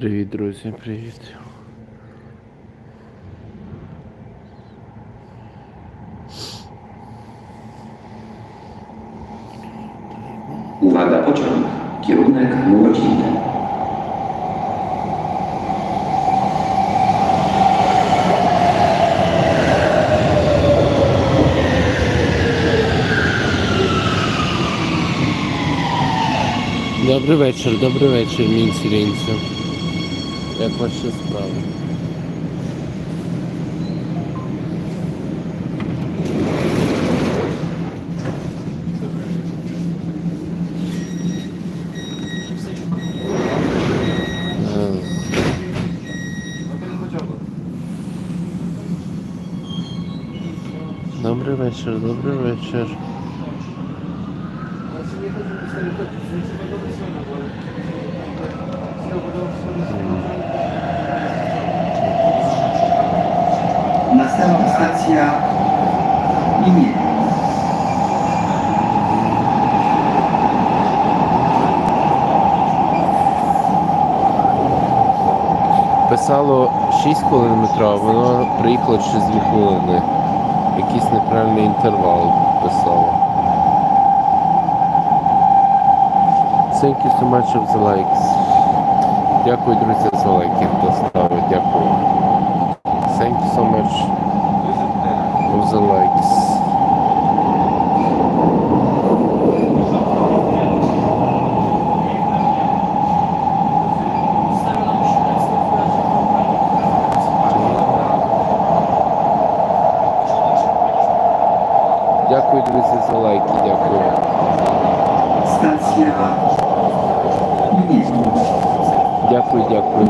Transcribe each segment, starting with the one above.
Привіт, друзі, привіт. Uwaga pociąg. Kierunek Młociny. Добрий вечір, добрий вечір, мінці рінці. Як ваші справи? Е, Добрий вечір, добрий вечір. Następna stacja Imię. Писало 6 хвилин метро, а воно приїхало через 2 хвилини. Якийсь неправильний інтервал писало. Thank you so much of the likes. Дякую, друзі, за лайки, хто ставить. Дякую. Thank you so much of the likes. Дякую, друзі, за лайки. Дякую. Stacja Imię. Дякую, дякую.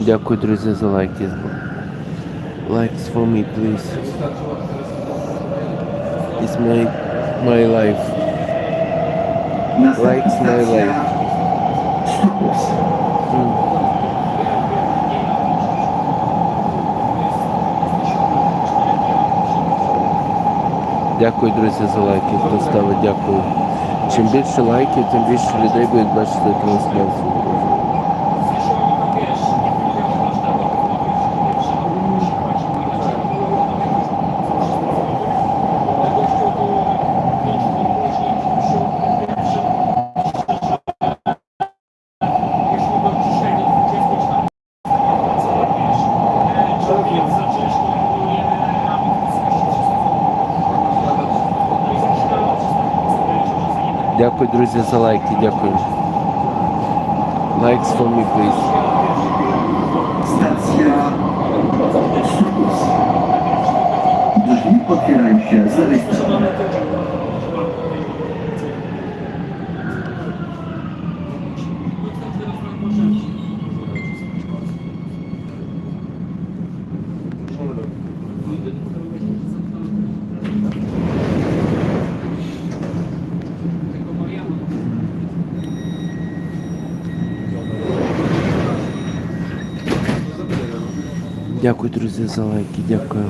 Дякую, друзі, за лайки. Likes for me, please. It's my, my life. Likes my life. Stupus. Дякую, друзі, за лайки. Хто ставить, дякую. Чим більше лайків, тим більше людей будуть бачити трансляцію. Дякую, друзі, за лайки. Дякую. Lewej strony. Дякую, друзі, за лайки. Дякую.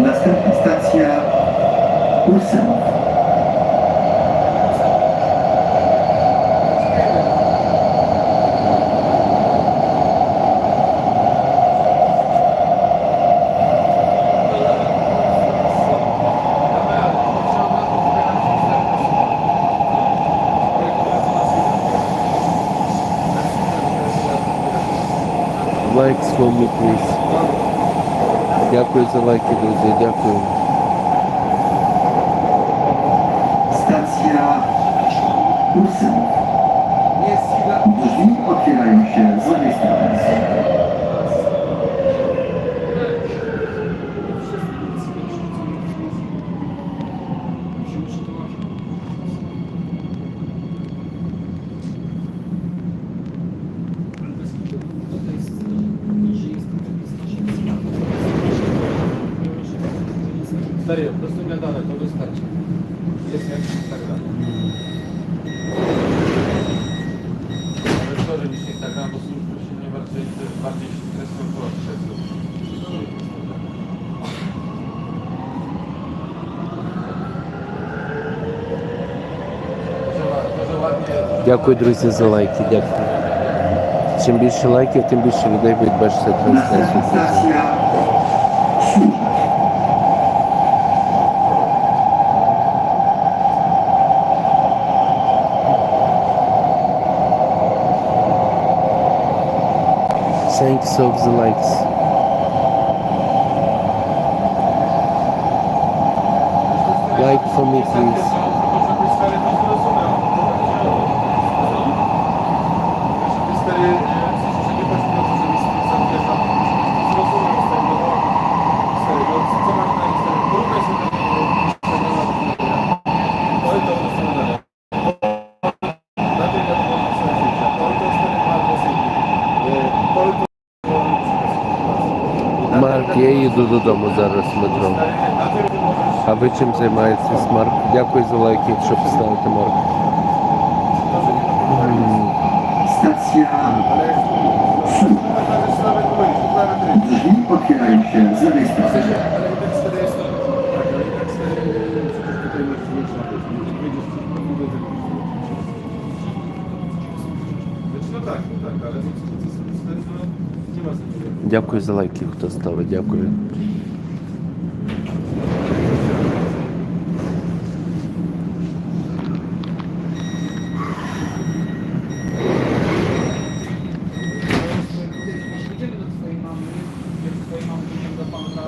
Następna stacja Ursanów. For. Дякую за лайки, друзі. Дякую. Stacja Ursynów. Nie Sila. Drzwi otwierają się z lewej strony. Serio, rozpowiadane, to wystarczy. Jest jak Instagram. Ale sorry niż Instagram, bo są już się nie bardziej, bardziej się stresują przez. Дякую, друзі, за лайки. Дякую. Чим більше лайків, тим більше людей будуть бачити трансляцію. themselves the lights. Like for me, please. Їду додому зараз в метро. А ви чим займаєтесь, Марк? Дякую за лайки, що поставити Марк. М, Stacja Służew. за otwierają Дякую за лайки, хто ставить. Дякую.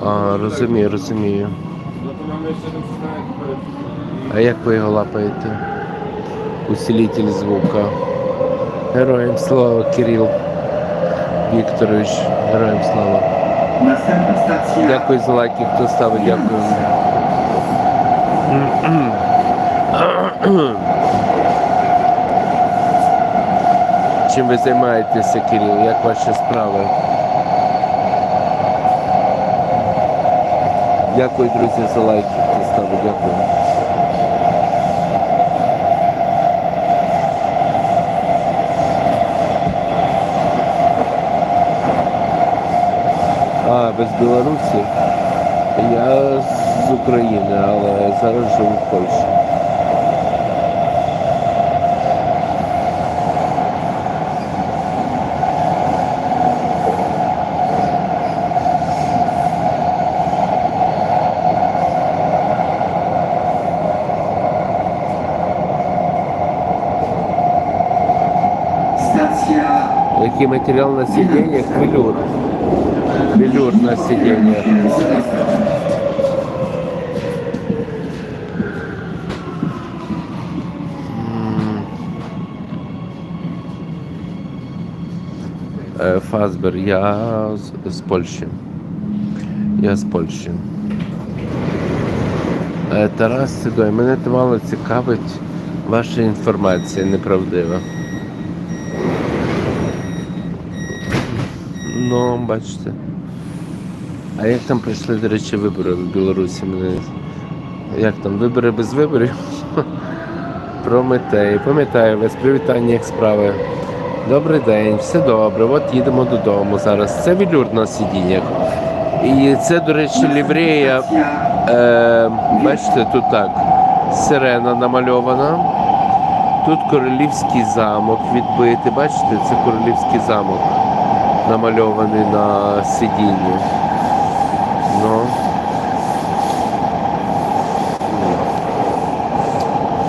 А, розумію, розумію. А як ви його лапаєте? Усилитель звука. Героям слава, Кирил Вікторович. Героям слава. Дякую за лайки, хто ставить, дякую. Чим ви займаєтеся, Кирил? Як ваші справи? Дякую, друзі, за лайки, хто ставить, дякую. А, ви з Білорусі? Я з України, але зараз живу в Польщі. Який матеріал на сидіннях? Велюр. Велюр на сидіннях. z lewej strony. Е, Фазбер, я з, Польщі. Я з Польщі. Е, Тарас Сидой, мене мало цікавить ваша інформація неправдива. Ну, бачите. А як там пройшли, до речі, вибори в Білорусі? Як там, вибори без виборів? Прометей. Пам'ятаю вас, привітання, як справи. Добрий день, все добре. От їдемо додому зараз. Це велюр на сидіннях. І це, до речі, ліврея. Е, бачите, тут так. Сирена намальована. Тут королівський замок відбитий. Бачите, це королівський замок намальований на сидінні.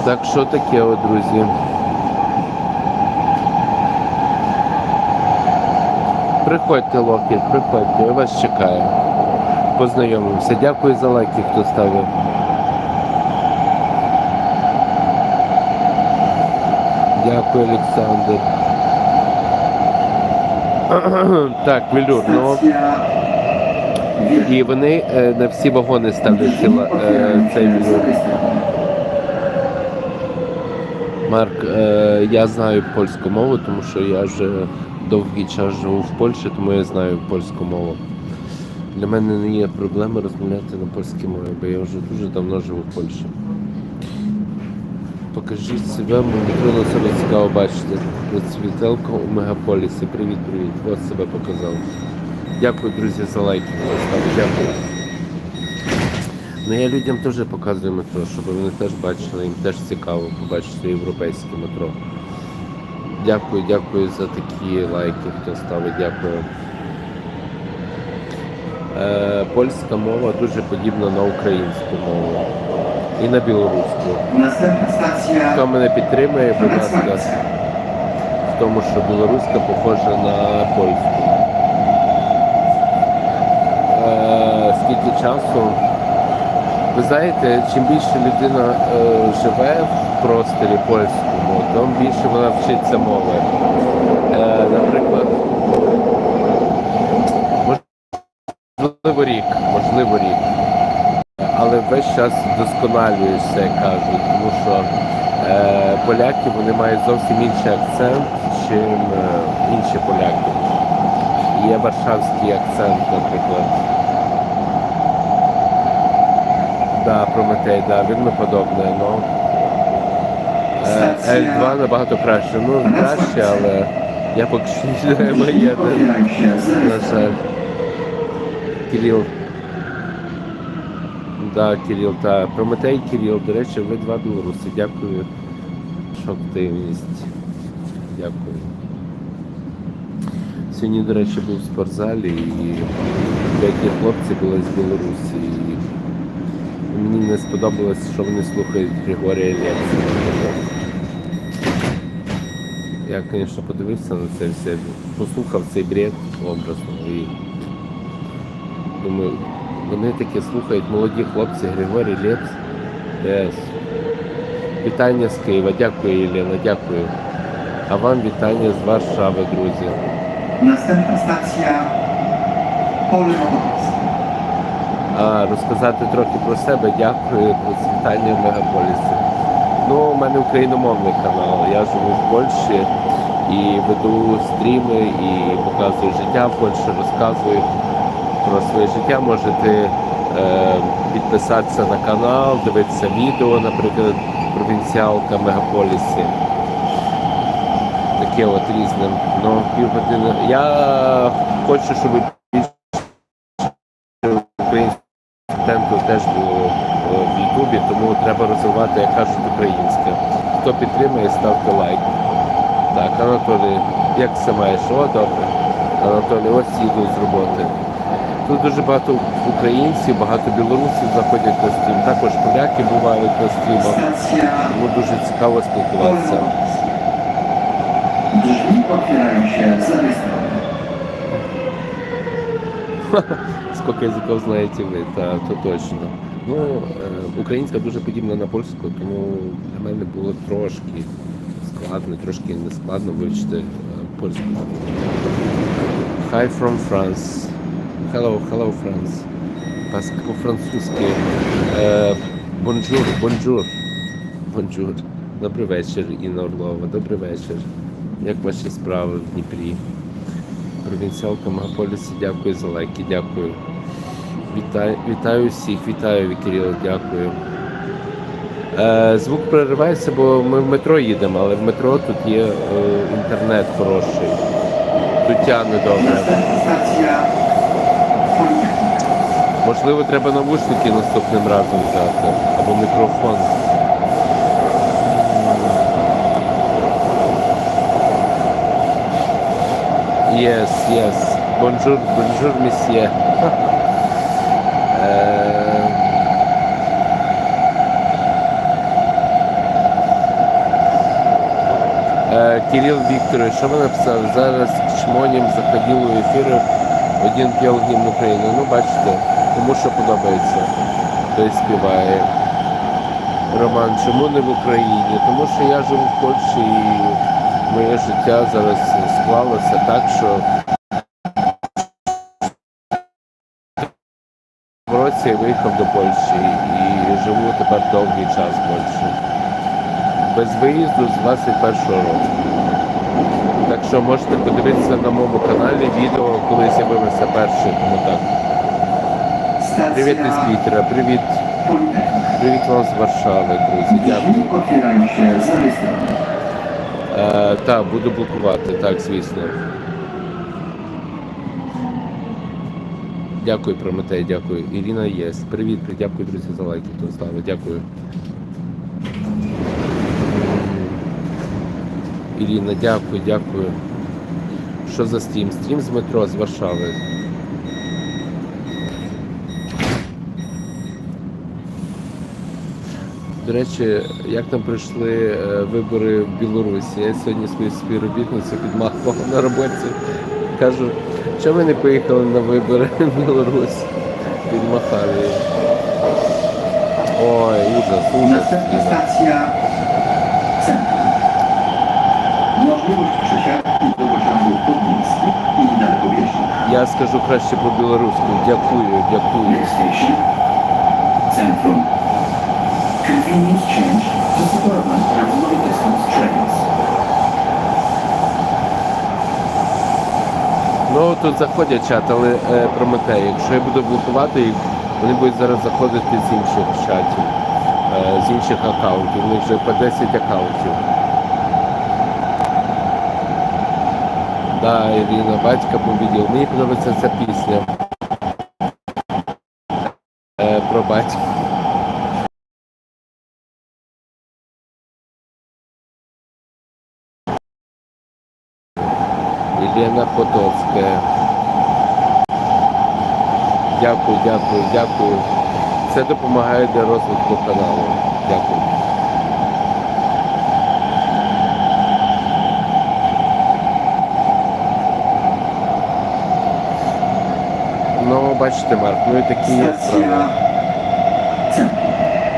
Так що таке, от, друзі. Приходьте, Локіт, приходьте, я вас чекаю. Познайомимося. Дякую за лайки, хто ставив. Дякую, Олександр. Так, Вілюр, ну і вони е, на всі вагони ставлять ці, е, цей Otwierają się z Вілюр. lewej strony. Марк, е, я знаю польську мову, тому що я вже довгий час живу в Польщі, тому я знаю польську мову. Для мене не є проблеми розмовляти на польській мові, бо я вже дуже давно живу в Польщі. Покажіть себе, мені було себе цікаво бачити. Світелко у мегаполісі. Привіт, привіт. Ось себе показав. Дякую, друзі, за лайки. Дякую. Ну я людям теж показую метро, щоб вони теж бачили, їм теж цікаво побачити європейське метро. Дякую, дякую за такі лайки, хто ставить, дякую. Е, польська мова дуже подібна на українську мову і на білоруську. Хто мене підтримує, будь ласка, в тому, що білоруська похожа на польську. Е, скільки часу? Ви знаєте, чим більше людина е, живе в просторі польському, тим більше вона вчиться мови. Е, наприклад, можливо рік, можливо рік. Але весь час вдосконалюєшся, як кажуть, тому що е, поляки вони мають зовсім інший акцент, чим е, інші поляки. Є варшавський акцент, наприклад. Да, Прометей, да, він не подобний, ну. L2 набагато краще. Ну, краще, але я поки що не знаю моє. На жаль. Кирил. Да, Кирил, та Прометей Кирил, до речі, ви два білоруси. Дякую. що активність. Дякую. Сьогодні, до речі, був в спортзалі і деякі хлопці були з Білорусі. І мені не сподобалось, що вони слухають Григорія Лепса. Я, звісно, подивився на це все, послухав цей бред образно і думаю, вони таке слухають молоді хлопці Григорій Лепс. Yes. Вітання з Києва. Дякую, Єлена, дякую. А вам вітання з Варшави, друзі. Pole Motorskie. А, розказати трохи про себе. Дякую. Процвітання в мегаполісі. Мене україномовний канал. Я живу в Польщі і веду стріми і показую життя в Польщі, розказую про своє життя. Можете е, підписатися на канал, дивитися відео, наприклад, провінціалка мегаполісі. Таке от різним. Ну, півгодини. Я хочу, щоб більше українського контенту теж було е, в Ютубі, тому треба розвивати, як кажуть, українське. Хто підтримує, ставте лайк. Так, Анатолій, як все маєш? О, добре. Анатолій, ось їду з роботи. Тут дуже багато українців, багато білорусів заходять на стрім. Також поляки бувають на стрімах. Тому дуже цікаво спілкуватися. Скільки язиків знаєте ви, та то точно. Ну, е, українська дуже подібна на польську, тому для мене було трошки складно, трошки не складно вивчити е, польську. Hi from France. Hello, hello France. По-французьки. Bonjour, bonjour. Bonjour. Добрий вечір, Інна Орлова. Добрий вечір. Як ваші справи в Дніпрі? Провінціалка Мегаполісі, дякую за лайки, дякую. Вітаю, вітаю всіх, вітаю Кирило, дякую. Е, звук переривається, бо ми в метро їдемо, але в метро тут є е, інтернет хороший. Тут добре. Можливо, треба навушники наступним разом взяти або мікрофон. Yes, yes. Bonjour, bonjour, monsieur. Кирил Вікторович, що ви написали? Зараз чмонім заходив у ефір один п'яв гімн України. Ну, бачите, кому що подобається, той співає. Роман, чому не в Україні? Тому що я живу в Польщі і моє життя зараз склалося так, що в році я виїхав до Польщі і живу тепер довгий час в Польщі. Без виїзду з 21-го року. Що можете подивитися на моєму каналі відео, коли з'явилося перше, тому так. Привіт із Пітера, привіт, привіт вам з Варшави, друзі. Дякую. Е, так, буду блокувати, так, звісно. Дякую, Прометей, дякую. Ірина Єс. Привіт, дякую, друзі, за лайки, хто ставив. Дякую. Ірина, дякую, дякую. Що за стрім? Стрім з метро з Варшави. До речі, як там пройшли е, вибори в Білорусі? Я сьогодні свою співробітницю підмахував на роботі. Кажу, чому ви не поїхали на вибори в Білорусь? Підмахав її. Ой, ужас, ужас. Я скажу краще по білоруську. Дякую, дякую. Trains. Ну тут заходять чат, але е, Прометей, якщо я буду блокувати їх, вони будуть зараз заходити з інших чатів, е, з інших аккаунтів. У них вже по 10 аккаунтів. Да, Ірина, батька побідів. Мені подобається ця пісня. Е, про батька. Єлена Потоцька. Дякую, дякую, дякую. Це допомагає для розвитку каналу. Дякую. Ну, бачите, Марк, ну і такі є справи.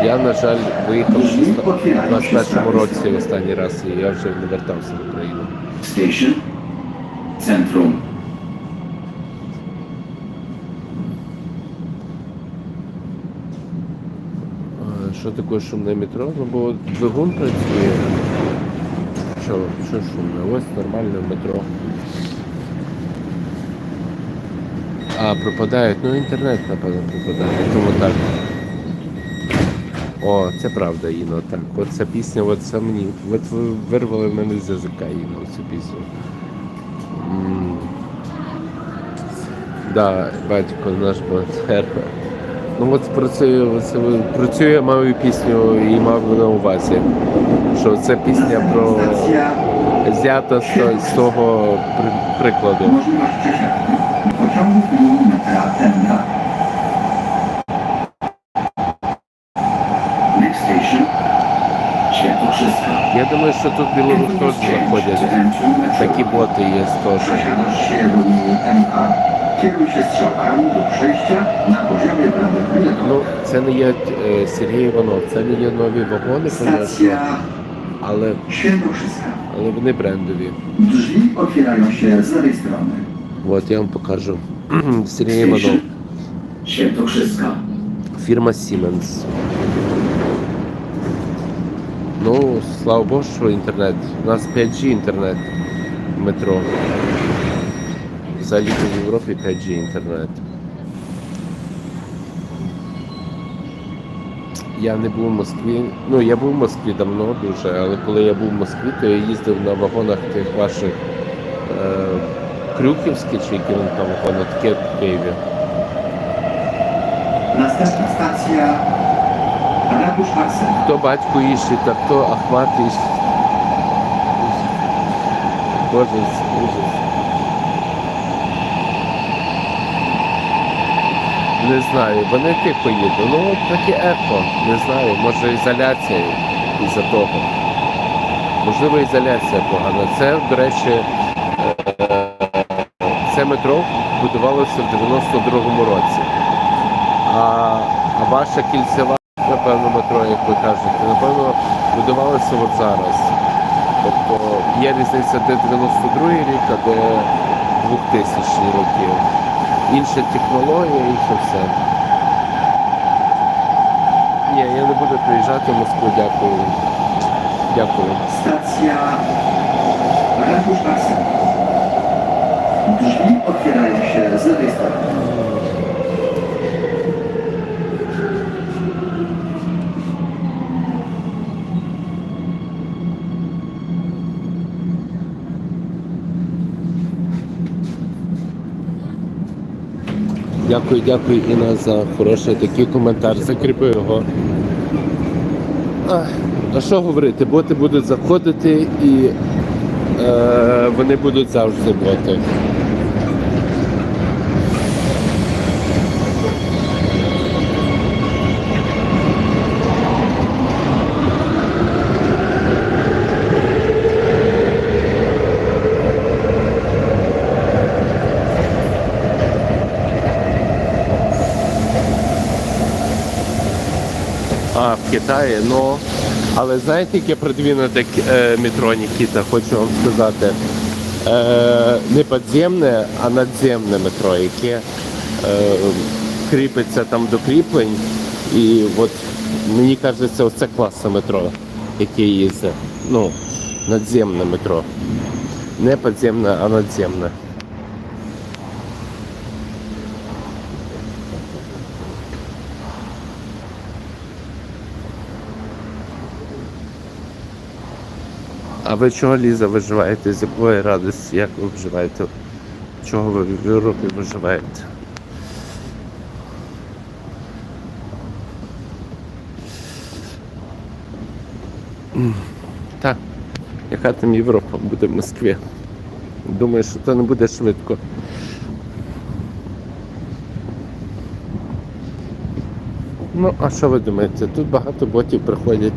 Я, на жаль, виїхав в 21 році останній раз, і я вже не вертався в Україну. Centrum. Що таке шумне метро? Ну, бо двигун працює. Що, що шумне? Ось нормальне метро. А, пропадають. Ну інтернет, напевно, пропадає. Тому так. О, це правда, Іно, так. От ця пісня, от це мені. От ви вирвали мене з язика, Іно, цю пісню. М. Да, батько наш бандер. Ну от про це про цю я маю пісню і мав на увазі. Що це пісня про Stacja зята з, з того при, прикладу. Możliwość przesiadki pociągów linii metra Tenda. Next station. Я думаю, що тут білорусь теж заходять. Такі боти є теж. Prawych Ну, це не є е, Сергій Іванов, це не є нові вагони, звісно, але, але вони брендові. Drzwi otwierają się z lewej strony. От я вам покажу. Сергій Іванов. Station Фірма Siemens. Ну, слава Богу, що інтернет. У нас 5G інтернет в метро. Взагалі в Європі 5G інтернет. Я не був в Москві. Ну, я був в Москві давно дуже, але коли я був в Москві, то я їздив на вагонах тих ваших е, Крюківських, чи які вони там вагони, таке в Києві. Następna stacja Rabusz Arsen. Хто батько іще, та хто Ахмат іще. Боже, ужас. Не знаю, вони тихо їдуть. Ну от таке ехо. Не знаю, може ізоляція із-за того. Можливо, ізоляція погана. Це, до речі, будувалося в 92-му році. А, а ваша кільцева, напевно, метро як ви кажете, напевно, будувалося от зараз. Тобто є різниця, де 92 й рік, а де 2000 роки. Інша технологія, інше все. Ні, я не буду приїжджати в Москву, дякую. Дякую. Ratusz Aksen. Drzwi otwierają się z lewej strony. Дякую, дякую Інна за хороший такий коментар. Закріпи його. А що говорити? Боти будуть заходити і е, вони будуть завжди боти. Китаї, ну. Але знаєте, яке продвинуте е, метро Нікіта, хочу вам сказати. Е, не підземне, а надземне метро, яке е, кріпиться там до кріплень. І от мені кажеться, оце класне метро, яке їздить. Ну, надземне метро. Не підземне, а надземне. Ви чого Ліза виживаєте? З якої радості? Як ви виживаєте? Чого ви в Європі виживаєте? Так, яка там Європа буде в Москві? Думаю, що це не буде швидко. Ну, а що ви думаєте? Тут багато ботів приходять,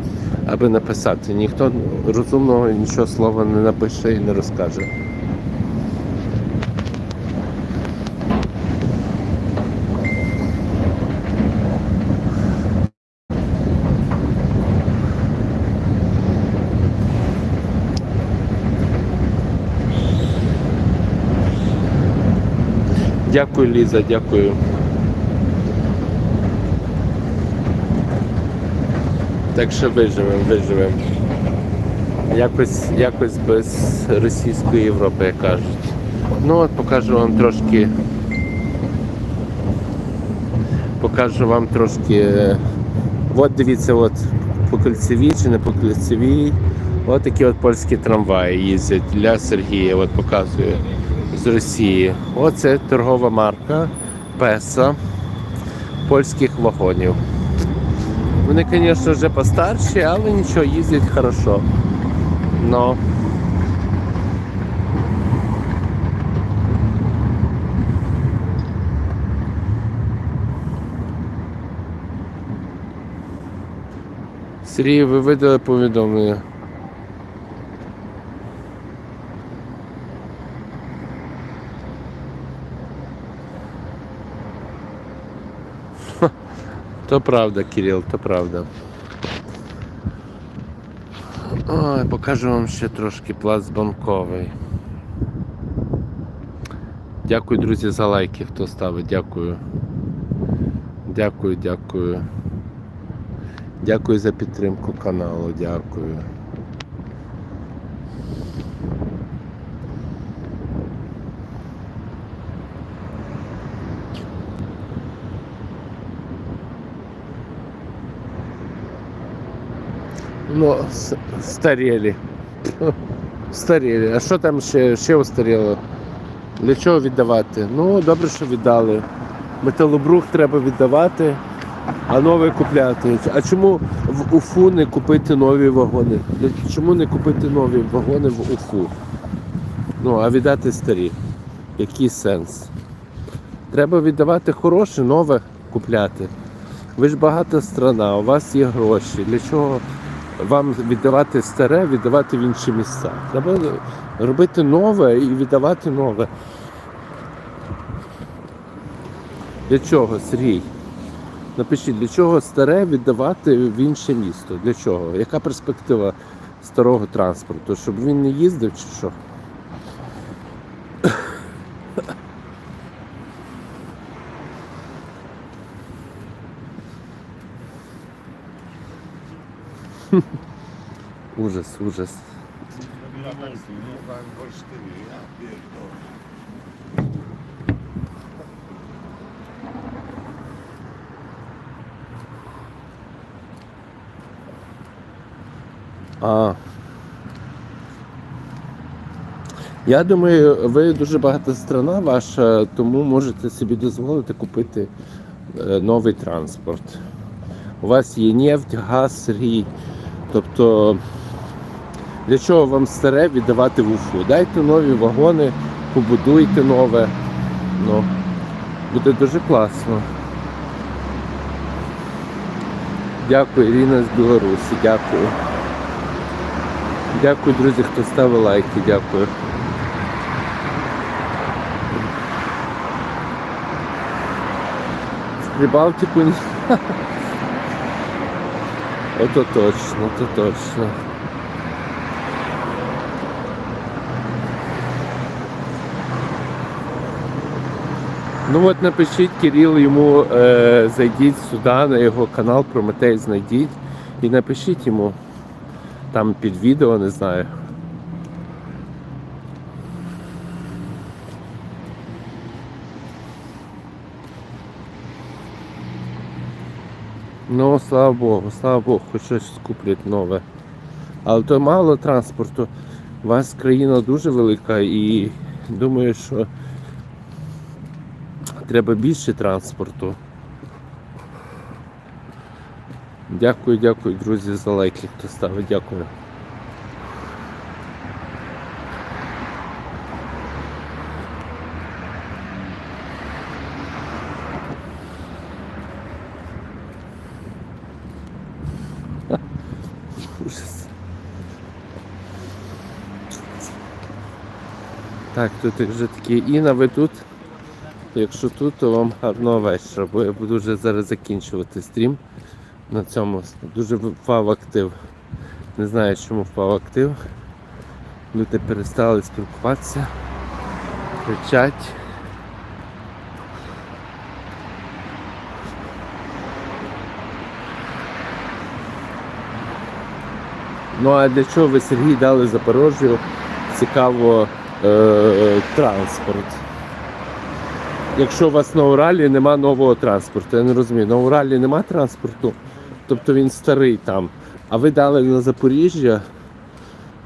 аби написати. Ніхто розумного нічого слова не напише і не розкаже. Дякую, Ліза, дякую. Так що виживемо, виживемо. Якось, якось без російської Європи, як кажуть. Ну от покажу вам трошки. Покажу вам трошки. е, От дивіться, от по кільцевій чи не по кільцевій. От такі от польські трамваї їздять для Сергія, от показую з Росії. Оце торгова марка Песа польських вагонів. Вони, звісно, вже постарші, але нічого, їздять хорошо. Но... Сергій, ви видали повідомлення. То правда, Кирил, то правда. Ой, покажу вам ще трошки плац банковий. Дякую, друзі, за лайки, хто ставить. Дякую. Дякую, дякую. Дякую за підтримку каналу, дякую. Ну, старели. Старели. А що там ще, ще устаріло? Для чого віддавати? Ну, добре, що віддали. Металобрух треба віддавати, а нове купляти. А чому в Уфу не купити нові вагони? Чому не купити нові вагони в Уфу? Ну, а віддати старі. Який сенс? Треба віддавати хороше, нове купляти. Ви ж багата страна, у вас є гроші. Для чого вам віддавати старе, віддавати в інші місця? Треба робити нове і віддавати нове. Для чого, Сергій? Напишіть, для чого старе віддавати в інше місто? Для чого? Яка перспектива старого транспорту? Щоб він не їздив чи що? Ужас, ужас. А. Я думаю, ви дуже багата страна ваша, тому можете собі дозволити купити е, новий транспорт. У вас є нефть, газ, сирій. Тобто, для чого вам старе віддавати в Уфу? Дайте нові вагони, побудуйте нове. Ну, буде дуже класно. Дякую, Ірина з Білорусі, дякую. Дякую, друзі, хто ставив лайки, дякую. Прибалтику Ото точно, то точно. Ну от напишіть Кирил йому, е, зайдіть сюди на його канал Прометей знайдіть і напишіть йому там під відео, не знаю. Ну, слава Богу, слава Богу, хоч щось куплять нове. Але то мало транспорту. У вас країна дуже велика і думаю, що треба більше транспорту. Дякую, дякую, друзі, за лайки, хто ставить, дякую. Тут вже такі Іна, ви тут? Якщо тут, то вам гарного вечора, бо я буду вже зараз закінчувати стрім на цьому. Дуже впав актив. Не знаю, чому впав актив. Люди перестали спілкуватися, кричать. Ну а для чого ви Сергій дали Запорожжю цікаво е- транспорт? Якщо у вас на Уралі нема нового транспорту, я не розумію, на Уралі нема транспорту, тобто він старий там. А ви дали на Запоріжжя,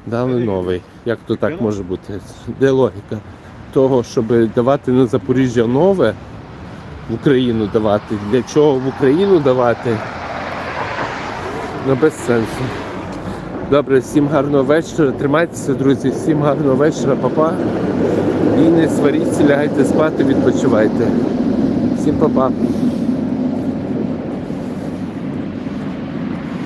дали новий. Як то так може бути? Де логіка того, щоб давати на Запоріжжя нове, в Україну давати? Для чого в Україну давати? Ну без сенсу. Добре, всім гарного вечора. Тримайтеся, друзі, всім гарного вечора, папа. І не сваріться, лягайте спати, відпочивайте. Всім па-па.